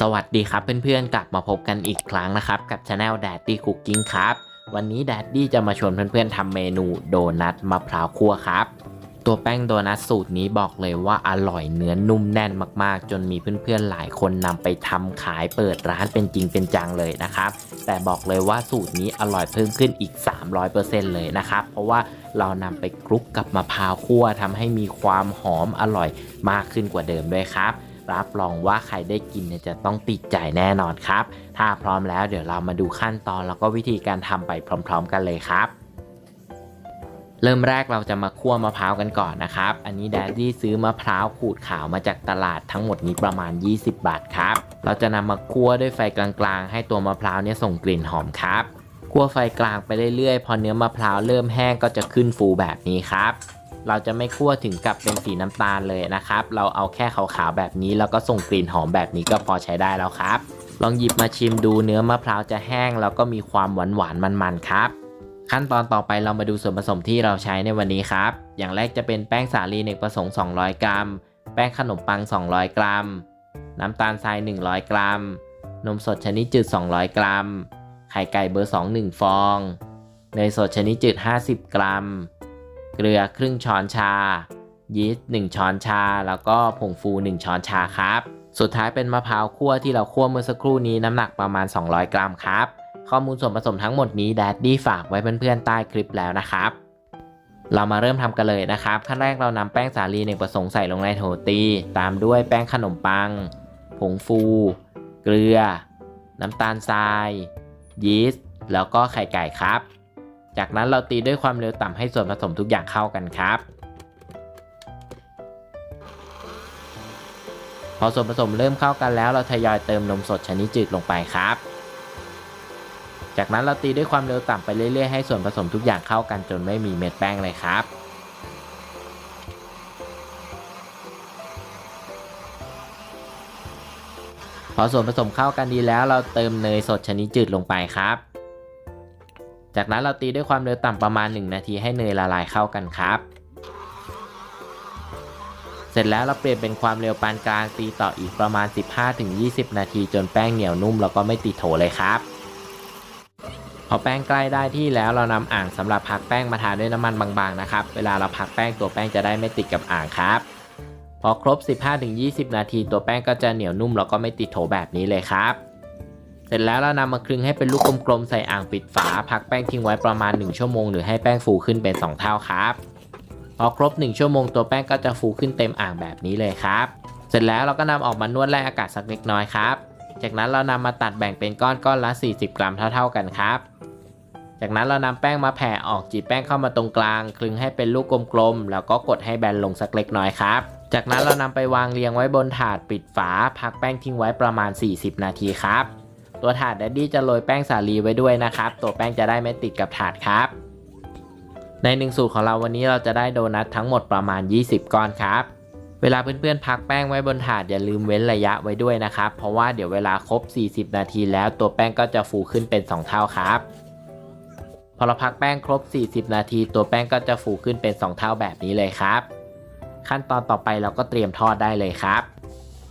สวัสดีครับเพื่อนๆ กลับมาพบกันอีกครั้งนะครับ กับช anel Daddy Cooking ครับ วันนี้ Daddy จะมาชวนเพื่อนๆทำเมนูโดนัทมะพร้าวคั่วครับ ตัวแป้งโดนัทสูตรนี้บอกเลยว่าอร่อยเนื้อนุ่มแน่นมากๆ จนมีเพื่อนๆหลายคนนำไปทำขายเปิดร้านเป็นจริงเป็นจังเลยนะครับ แต่บอกเลยว่าสูตรนี้อร่อยเพิ่มขึ้นอีก 300%เลยนะครับ เพราะว่าเรานำไปคลุกกับมะพร้าวคั่วทำให้มีความหอมอร่อยมากขึ้นกว่าเดิมด้วยครับ รับรองว่าใครได้กินเนี่ยจะต้องติดใจแน่นอนครับ ถ้าพร้อมแล้วเดี๋ยวเรามาดูขั้นตอนแล้วก็วิธีการทำไปพร้อม ๆ กันเลยครับเริ่มแรกเราจะมาคั่วมะพร้าวกันก่อนนะครับ อันนี้แดดดี้ซื้อมะพร้าวขูดขาวมาจากตลาดทั้งหมดนี้ประมาณ 20 บาทครับ เราจะนำมาคั่วด้วยไฟกลางๆ ให้ตัวมะพร้าวเนี่ยส่งกลิ่นหอมครับ คั่วไฟกลางไปเรื่อยๆ พอเนื้อมะพร้าวเริ่มแห้งก็จะขึ้นฟูแบบนี้ครับ เราจะไม่คั่วถึงกับเป็นสีน้ำตาลเลยนะครับ เราเอาแค่ขาวๆแบบนี้แล้วก็ส่งกลิ่นหอมแบบนี้ก็พอใช้ได้แล้วครับ ลองหยิบมาชิมดูเนื้อมะพร้าวจะแห้ง แล้วก็มีความหวานๆมันๆครับ ขั้นตอนต่อไปเรามาดูส่วนผสมที่เราใช้ในวันนี้ครับ อย่างแรกจะเป็นแป้งสาลีเนกประสงค์ 200 กรัม แป้งขนมปัง 200 กรัม น้ำตาลทราย 100 กรัม นมสดชนิดจืด 200 กรัม ไข่ไก่เบอร์ 2 1 ฟอง เนยสดชนิดจืด 50 กรัม กลือครึ่งช้อนชา ยีสต์1ช้อนชา แล้วก็ผงฟู 1 ช้อนชาครับ สุดท้ายเป็นมะพร้าวคั่วที่เราคั่วเมื่อสักครู่นี้น้ำหนักประมาณ 200 กรัมครับ ข้อมูลส่วนผสมทั้งหมดนี้แดดดี้ฝากไว้เพื่อนๆใต้คลิปแล้วนะครับ เรามาเริ่มทำกันเลยนะครับ ขั้นแรกเรานำแป้งสาลีเนกประสงค์ใส่ลงในโถตี ตามด้วยแป้งขนมปัง ผงฟู เกลือ น้ำตาลทราย ยีสต์แล้วก็ไข่ไก่ครับ จากนั้นเราตีด้วยความเร็วต่ำให้ส่วนผสมทุกอย่างเข้ากันครับ พอส่วนผสมเริ่มเข้ากันแล้วเราทยอยเติมนมสดชนิดจืดลงไปครับ จากนั้นเราตีด้วยความเร็วต่ำไปเรื่อยๆให้ส่วนผสมทุกอย่างเข้ากันจนไม่มีเม็ดแป้งเลยครับพอส่วนผสมเข้ากันดีแล้วเราเติมเนยสดชนิดจืดลงไปครับ จากนั้นเราตีด้วยความเร็วต่ำประมาณ 1 นาทีให้เนยละลายเข้ากันครับ เสร็จแล้วเราเปลี่ยนเป็นความเร็วปานกลางตีต่ออีกประมาณ 15-20 นาทีจนแป้งเหนียวนุ่มแล้วก็ไม่ติดโถเลยครับพอแป้งใกล้ได้ที่แล้วเรานำอ่างสำหรับพักแป้งมาทาด้วยน้ำมันบางๆนะครับ เวลาเราพักแป้งตัวแป้งจะได้ไม่ติดกับอ่างครับ พอครบ 15-20 นาทีตัวแป้งก็จะเหนียวนุ่มแล้วก็ไม่ติดโถแบบนี้เลยครับ สร็จแล้วเรานำมาคลึงให้เป็นลูกกลมๆใส่อ่างปิดฝา พักแป้งทิ้งไว้ประมาณ 1 ชั่วโมง หรือให้แป้งฟูขึ้นเป็น 2 เท่าครับ พอครบ 1 ชั่วโมงตัวแป้งก็จะฟูขึ้นเต็มอ่างแบบนี้เลยครับ เสร็จแล้วเราก็นำออกมานวดแร่อากาศสักเล็กน้อยครับ จากนั้นเรานำมาตัดแบ่งเป็นก้อนก้อนละ 40 กรัมเท่า ๆกันครับ จากนั้นเรานำแป้งมาแผ่ออกจีบแป้งเข้ามาตรงกลาง คลึงให้เป็นลูกกลมๆแล้วก็กดให้แบนลงสักเล็กน้อยครับจากนั้นเรานำไปวางเรียงไว้บนถาดปิดฝา พักแป้งทิ้งไว้ประมาณ 40 นาทีครับ ตัวถาดแดดดี้จะโรยแป้งสาลีไว้ด้วยนะครับ ตัวแป้งจะได้ไม่ติดกับถาดครับ ในหนึ่งสูตรของเราวันนี้เราจะได้โดนัททั้งหมดประมาณ 20 ก้อนครับ เวลาเพื่อนๆพักแป้งไว้บนถาดอย่าลืมเว้นระยะไว้ด้วยนะครับ เพราะว่าเดี๋ยวเวลาครบ 40 นาทีแล้วตัวแป้งก็จะฟูขึ้นเป็น 2 เท่าครับพอเราพักแป้งครบ 40 นาที ตัวแป้งก็จะฟูขึ้นเป็น 2 เท่าแบบนี้เลยครับ ขั้นตอนต่อไปเราก็เตรียมทอดได้เลยครับ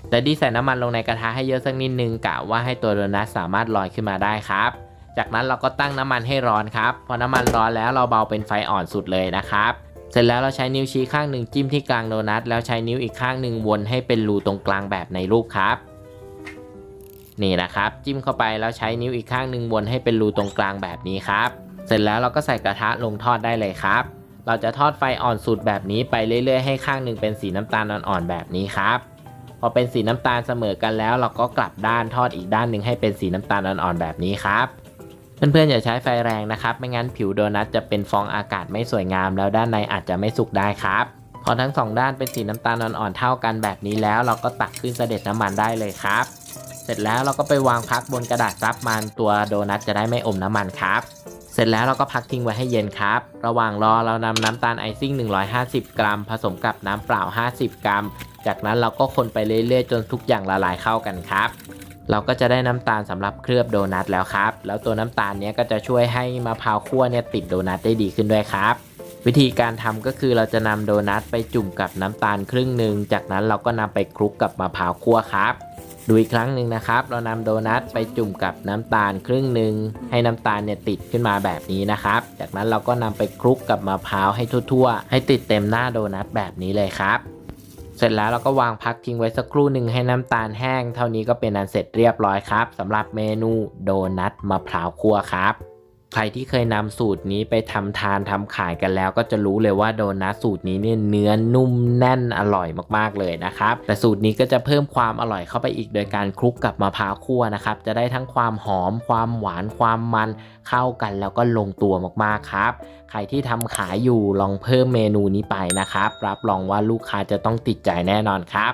แต่ดีใส่น้ำมันลงในกระทะให้เยอะสักนิดนึงกะว่าให้ตัวโดนัทสามารถลอยขึ้นมาได้ครับ จากนั้นเราก็ตั้งน้ำมันให้ร้อนครับพอน้ำมันร้อนแล้วเราเบาเป็นไฟอ่อนสุดเลยนะครับ เสร็จแล้วเราใช้นิ้วชี้ข้างหนึ่งจิ้มที่กลางโดนัทแล้วใช้นิ้วอีกข้างหนึ่งวนให้เป็นรูตรงกลางแบบในรูปครับ นี่นะครับ จิ้มเข้าไปแล้วใช้นิ้วอีกข้างหนึ่งวนให้เป็นรูตรงกลางแบบนี้ครับ เสร็จแล้วเราก็ใส่กระทะลงทอดได้เลยครับ เราจะทอดไฟอ่อนสุดแบบนี้ไปเรื่อยๆให้ข้างหนึ่งเป็นสีน้ำตาลอ่อนๆแบบนี้ครับ พอเป็นสีน้ำตาลเสมอกันแล้ว เราก็กลับด้านทอดอีกด้านหนึ่งให้เป็นสีน้ำตาลอ่อนๆแบบนี้ครับเพื่อนๆอย่าใช้ไฟแรงนะครับ ไม่งั้นผิวโดนัทจะเป็นฟองอากาศไม่สวยงาม แล้วด้านในอาจจะไม่สุกได้ครับพอทั้งสองด้านเป็นสีน้ำตาลอ่อนๆเท่ากันแบบนี้แล้ว เราก็ตักขึ้นเสด็จน้ำมันได้เลยครับ เสร็จแล้วเราก็ไปวางพักบนกระดาษซับมันตัวโดนัทจะได้ไม่อมน้ำมันครับ เสร็จแล้วเราก็พักทิ้งไว้ให้เย็นครับ ระหว่างรอเรานำน้ำตาลไอซิ่ง 150 กรัม ผสมกับน้ำเปล่า 50 กรัม จากนั้นเราก็คนไปเรื่อยๆ จนทุกอย่างละลายเข้ากันครับ เราก็จะได้น้ำตาลสำหรับเคลือบโดนัทแล้วครับ แล้วตัวน้ำตาลเนี้ยก็จะช่วยให้มะพร้าวคั่วเนี่ยติดโดนัทได้ดีขึ้นด้วยครับ วิธีการทำก็คือเราจะนำโดนัทไปจุ่มกับน้ำตาลครึ่งหนึ่งจากนั้นเราก็นำไปคลุกกับมะพร้าวคั่วครับดูอีกครั้งหนึ่งนะครับ เรานำโดนัทไปจุ่มกับน้ำตาลครึ่งหนึ่งให้น้ำตาลเนี่ยติดขึ้นมาแบบนี้นะครับ จากนั้นเราก็นำไปคลุกกับมะพร้าวให้ทั่วๆ ให้ติดเต็มหน้าโดนัทแบบนี้เลยครับ เสร็จแล้วเราก็วางพักทิ้งไว้สักครู่หนึ่งให้น้ำตาลแห้ง เท่านี้ก็เป็นอันเสร็จเรียบร้อยครับสำหรับเมนูโดนัทมะพร้าวคั่วครับ ใครที่เคยนำสูตรนี้ไปทำทานทำขายกันแล้ว ก็จะรู้เลยว่าโดนัทสูตรนี้เนี่ยเนื้อนุ่มแน่นอร่อยมากๆเลยนะครับแต่สูตรนี้ก็จะเพิ่มความอร่อยเข้าไปอีกโดยการคลุกกับมะพร้าวคั่วนะครับจะได้ทั้งความหอม ความหวานความมันเข้ากันแล้วก็ลงตัวมากๆครับใครที่ทำขายอยู่ลองเพิ่มเมนูนี้ไปนะครับรับรองว่าลูกค้าจะต้องติดใจแน่นอนครับ